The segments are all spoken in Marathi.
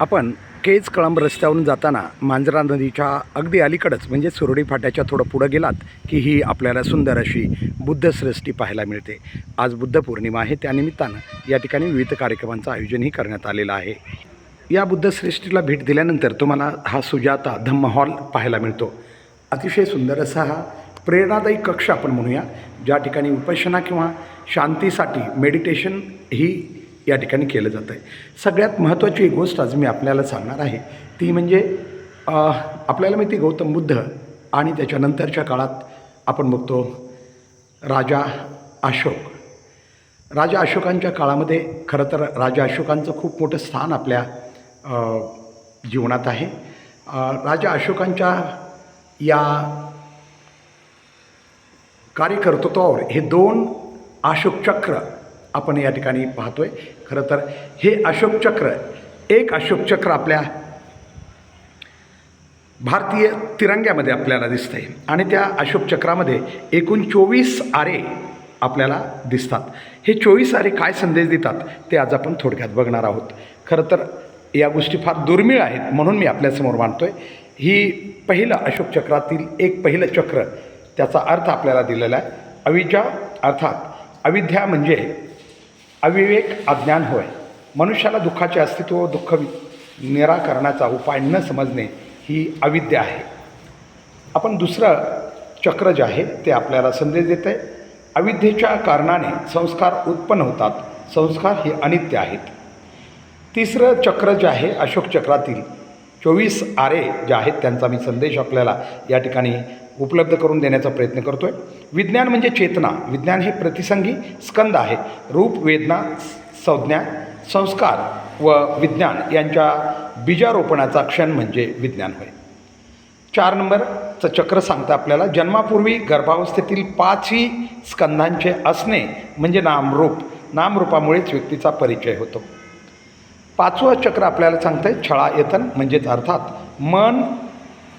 आपण केज कळंब रस्त्यावरून जाताना मांजरा नदीच्या अगदी अलीकडंच म्हणजे सुरडी फाट्याच्या थोडं पुढं गेलात की ही आपल्याला सुंदर अशी बुद्धसृष्टी पाहायला मिळते. आज बुद्ध पौर्णिमा आहे त्यानिमित्तानं या ठिकाणी विविध कार्यक्रमांचं आयोजनही करण्यात आलेलं आहे. या बुद्धसृष्टीला भेट दिल्यानंतर तुम्हाला हा सुजाता धम्म हॉल पाहायला मिळतो. अतिशय सुंदर असा हा प्रेरणादायी कक्ष आपण म्हणूया ज्या ठिकाणी उपासना किंवा शांतीसाठी मेडिटेशन ही या ठिकाणी केलं जातं आहे. सगळ्यात महत्त्वाची एक गोष्ट आज मी आपल्याला सांगणार आहे ती म्हणजे आपल्याला माहिती गौतम बुद्ध आणि त्याच्यानंतरच्या काळात आपण बघतो राजा अशोक. राजा अशोकांच्या काळामध्ये खरं तर राजा अशोकांचं खूप मोठं स्थान आपल्या जीवनात आहे. राजा अशोकांच्या या कार्यकर्तृत्वावर हे दोन अशोक चक्र आपण या ठिकाणी पाहतोय. खरं तर हे अशोक चक्र एक अशोक चक्र आपल्या भारतीय तिरंग्यामध्ये आपल्याला दिसतंय. आणि त्या अशोक चक्रामध्ये एकूण चोवीस आरे आपल्याला दिसतात. हे चोवीस आरे काय संदेश देतात ते आज आपण थोडक्यात बघणार आहोत. खरं तर या गोष्टी फार दुर्मिळ आहेत म्हणून मी आपल्यासमोर मांडतोय. ही पहिलं अशोक चक्रातील एक पहिलं चक्र त्याचा अर्थ आपल्याला दिलेला आहे. अविजा अर्थात अविद्या म्हणजे अविवेक अज्ञान होय. मनुष्याला दुःखाचे अस्तित्व दुःख निराकरणाचा उपाय न समजणे ही अविद्या आहे. आपण दुसरं चक्र जे आहे ते आपल्याला संदेश देत आहे अविद्येच्या कारणाने संस्कार उत्पन्न होतात. संस्कार हे अनित्य आहेत. तिसरं चक्र जे आहे अशोक चक्रातील चोवीस आरे जे आहेत त्यांचा मी संदेश आपल्याला या ठिकाणी उपलब्ध करून देण्याचा प्रयत्न करतो आहे विज्ञान म्हणजे चेतना. विज्ञान हे प्रतिसंगी स्कंद आहे. रूप वेदना संज्ञा संस्कार व विज्ञान यांच्या बीजारोपणाचा क्षण म्हणजे विज्ञान होय. चार नंबरचं चक्र सांगतं आपल्याला. जन्मापूर्वी गर्भावस्थेतील पाचही स्कंधांचे असणे म्हणजे नामरूप नामरूपामुळेच व्यक्तीचा परिचय होतो. पाचवं चक्र आपल्याला सांगतं आहे छळायतन म्हणजेच अर्थात मन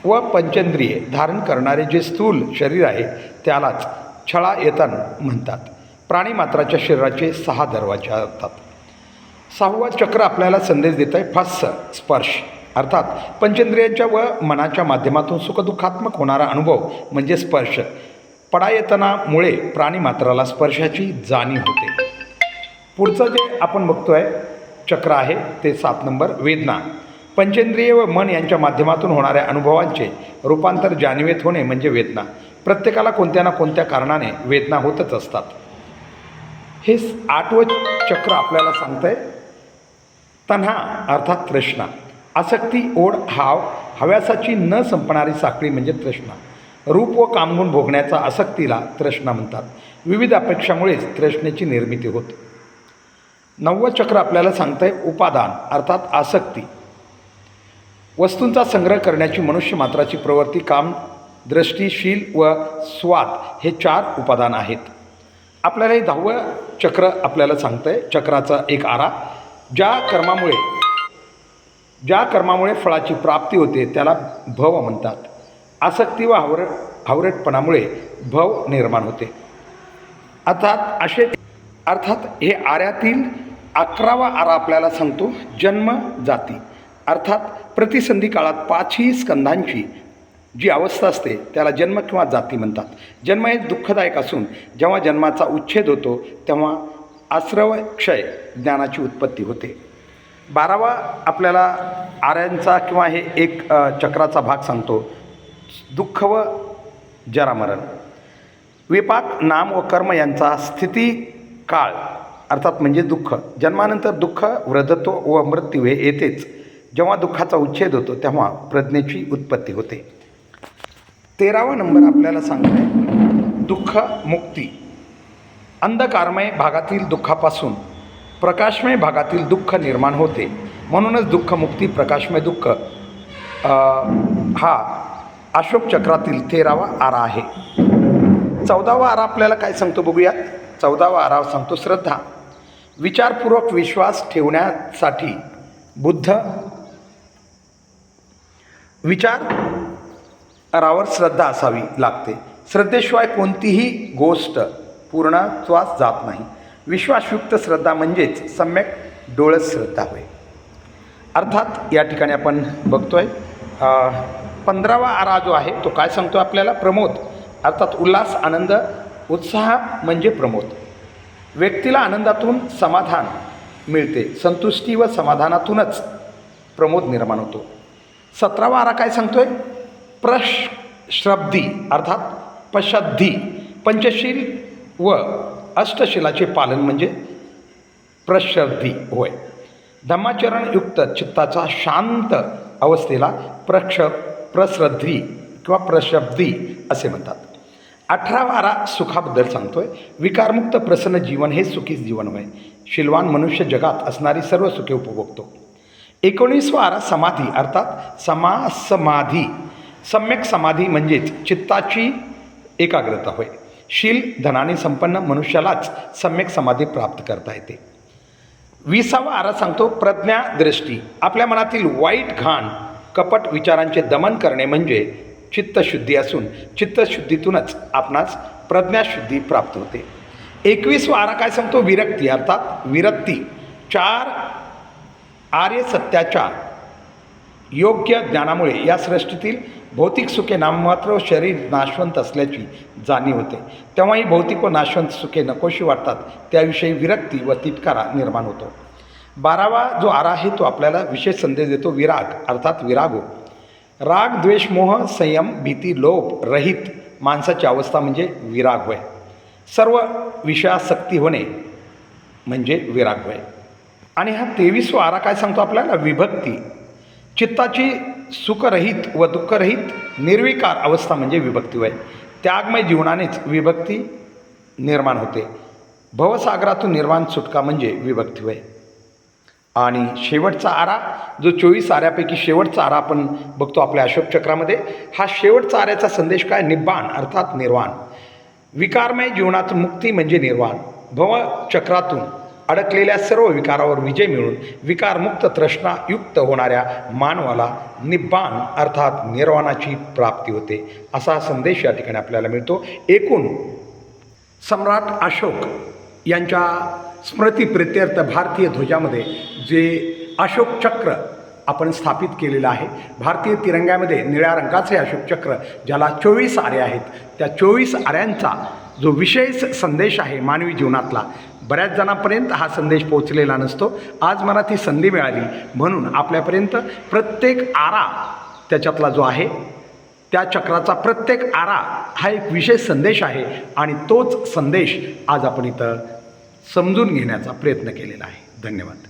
व पंचेंद्रिये धारण करणारे जे स्थूल शरीर आहे त्यालाच छळायतन म्हणतात. प्राणीमात्राच्या शरीराचे सहा दरवाजे असतात. सहावा चक्र आपल्याला संदेश देत आहे फस्स स्पर्श. अर्थात पंचेंद्रियांच्या व मनाच्या माध्यमातून सुखदुःखात्मक होणारा अनुभव म्हणजे स्पर्श. पडायतनामुळे प्राणीमात्राला स्पर्शाची जाणीव होते. पुढचं जे आपण बघतो आहे चक्र आहे ते सात नंबर वेदना. पंचेंद्रिय व मन यांच्या माध्यमातून होणाऱ्या अनुभवांचे रूपांतर जाणीवेत होणे म्हणजे वेदना. प्रत्येकाला कोणत्या ना कोणत्या कारणाने वेदना होतच असतात. हे आठवं चक्र आपल्याला सांगतंय. तन्हा अर्थात तृष्णा. आसक्ती ओढ हाव हव्यासाची न संपणारी साखळी म्हणजे तृष्णा. रूप व कामगुण भोगण्याचा आसक्तीला तृष्णा म्हणतात. विविध अपेक्षामुळेच तृष्णेची निर्मिती होते. नववं चक्र आपल्याला सांगतंय उपादान अर्थात आसक्ती. वस्तूंचा संग्रह करण्याची मनुष्य मात्राची प्रवृत्ती काम दृष्टीशील व स्वाद हे चार उपादान आहेत. आपल्याला हे दहावं चक्र आपल्याला सांगतंय चक्राचा एक आरा. ज्या कर्मामुळे ज्या कर्मामुळे फळाची प्राप्ती होते त्याला भव म्हणतात. आसक्ती व हावर हावरटपणामुळे भव निर्माण होते. अर्थात असे अर्थात हे आऱ्यातील अकरावा आरा आपल्याला सांगतो जन्म जाती. अर्थात प्रतिसंधी काळात पाचही स्कंधांची जी अवस्था असते त्याला जन्म किंवा जाती म्हणतात. जन्म हे दुःखदायक असून जेव्हा जन्माचा उच्छेद होतो तेव्हा आश्रव क्षय ज्ञानाची उत्पत्ती होते. बारावा आपल्याला आर्यांचा किंवा हे एक चक्राचा भाग सांगतो. दुःख व जरामरण. विपाक नाम व कर्म यांचा स्थिती काळ अर्थात म्हणजे दुःख. जन्मानंतर दुःख वृद्धत्व व मृत्यू हे येतेच. जेव्हा दुःखाचा उच्छेद होतो तेव्हा प्रज्ञेची उत्पत्ती होते. तेरावा नंबर आपल्याला सांगतोय दुःख मुक्ती. अंधकारमय भागातील दुःखापासून प्रकाशमय भागातील दुःख निर्माण होते. म्हणूनच दुःखमुक्ती प्रकाशमय दुःख हा अशोक चक्रातील तेरावा आरा आहे. चौदावा आरा आपल्याला काय सांगतो बघूयात? चौदावा आरा सांगतो श्रद्धा. विचारपूर्वक विश्वास ठेवण्यासाठी बुद्ध विचारावर श्रद्धा असावी लागते. श्रद्धेशिवाय कोणतीही गोष्ट पूर्णत्वास जात नाही. विश्वासयुक्त श्रद्धा म्हणजेच सम्यक डोळस श्रद्धा होय. अर्थात या ठिकाणी आपण बघतोय पंधरावा आरा जो आहे तो काय सांगतो आपल्याला? प्रमोद. अर्थात उल्हास आनंद उत्साह म्हणजे प्रमोद. व्यक्तीला आनंदातून समाधान मिळते. संतुष्टी व समाधानातूनच प्रमोद निर्माण होतो. सतरावा आरा काय सांगतोय? प्रश्रब्दी अर्थात पशद्धी पंचशील व अष्टशिलाचे पालन म्हणजे प्रश्रब्दी होय. धम्माचरणयुक्त चित्ताचा शांत अवस्थेला प्रक्ष प्रश्रद्धी किंवा प्रशब्दी असे म्हणतात. अठरा वारा सुखाबद्दल सांगतोय. विकारमुक्त प्रसन्न जीवन हे सुखी जीवन होय. शिलवान मनुष्य जगात असणारी सर्व सुखे उपभोगतो. एकोणीसवा आरा समाधी अर्थात समासमाधी. सम्यक समाधी म्हणजेच चित्ताची एकाग्रता होय. शील धनाने संपन्न मनुष्यालाच सम्यक समाधी प्राप्त करता येते. विसावा आरा सांगतो प्रज्ञादृष्टी आपल्या मनातील वाईट घाण कपट विचारांचे दमन करणे म्हणजे चित्तशुद्धी असून चित्तशुद्धीतूनच आपणास प्रज्ञाशुद्धी प्राप्त होते. एकवीसवा आरा काय सांगतो? विरक्ती अर्थात विरक्ती. चार आर्य सत्याच्या योग्य ज्ञानामुळे या सृष्टीतील भौतिक सुखे नाममात्र व शरीर नाशवंत असल्याची जाणीव होते. तेव्हाही भौतिक व नाशवंत सुखे नकोशी वाटतात. त्याविषयी विरक्ती व तिटकारा निर्माण होतो. बारावा जो आरा आहे तो आपल्याला विशेष संदेश देतो विराग अर्थात विरागो. राग द्वेष मोह संयम भीती लोभ रहित माणसाची अवस्था म्हणजे विराग होय. सर्व विषयासक्ती होणे म्हणजे विराग होय. आणि हा तेवीसवा आरा काय सांगतो आपल्याला? विभक्ती. चित्ताची सुखरहित व दुःखरहित निर्विकार अवस्था म्हणजे विभक्ती होय. त्यागमय जीवनानेच विभक्ती निर्माण होते. भवसागरातून निर्माण सुटका म्हणजे विभक्ती होय. आणि शेवटचा आरा जो चोवीस आऱ्यापैकी शेवटचा आरा आपण बघतो आपल्या अशोक चक्रामध्ये हा शेवटचा आऱ्याचा संदेश काय? निब्बाण अर्थात निर्वाण. विकारमय जीवनातून मुक्ती म्हणजे निर्वाण. भवचक्रातून अडकलेल्या सर्व विकारावर विजय मिळून विकारमुक्त तृष्णायुक्त होणाऱ्या मानवाला निब्बाण अर्थात निर्वाणाची प्राप्ती होते. असा हा संदेश या ठिकाणी आपल्याला मिळतो. एकूण सम्राट अशोक यांच्या स्मृतीप्रित्यर्थ भारतीय ध्वजामध्ये जे अशोक चक्र आपण स्थापित केलेलं आहे. भारतीय तिरंग्यामध्ये निळ्या रंगाचे अशोक चक्र ज्याला चोवीस आरे आहेत. त्या चोवीस आऱ्यांचा जो विशेष संदेश आहे मानवी जीवनातला बऱ्याच जणांपर्यंत हा संदेश पोहोचलेला नसतो. आज मला ती संधी मिळाली. म्हणून आपल्यापर्यंत प्रत्येक आरा त्याच्यातला जो आहे त्या चक्राचा प्रत्येक आरा हा एक विशेष संदेश आहे आणि तोच संदेश आज आपण इथं समजून घेण्याचा प्रयत्न केलेला आहे. धन्यवाद.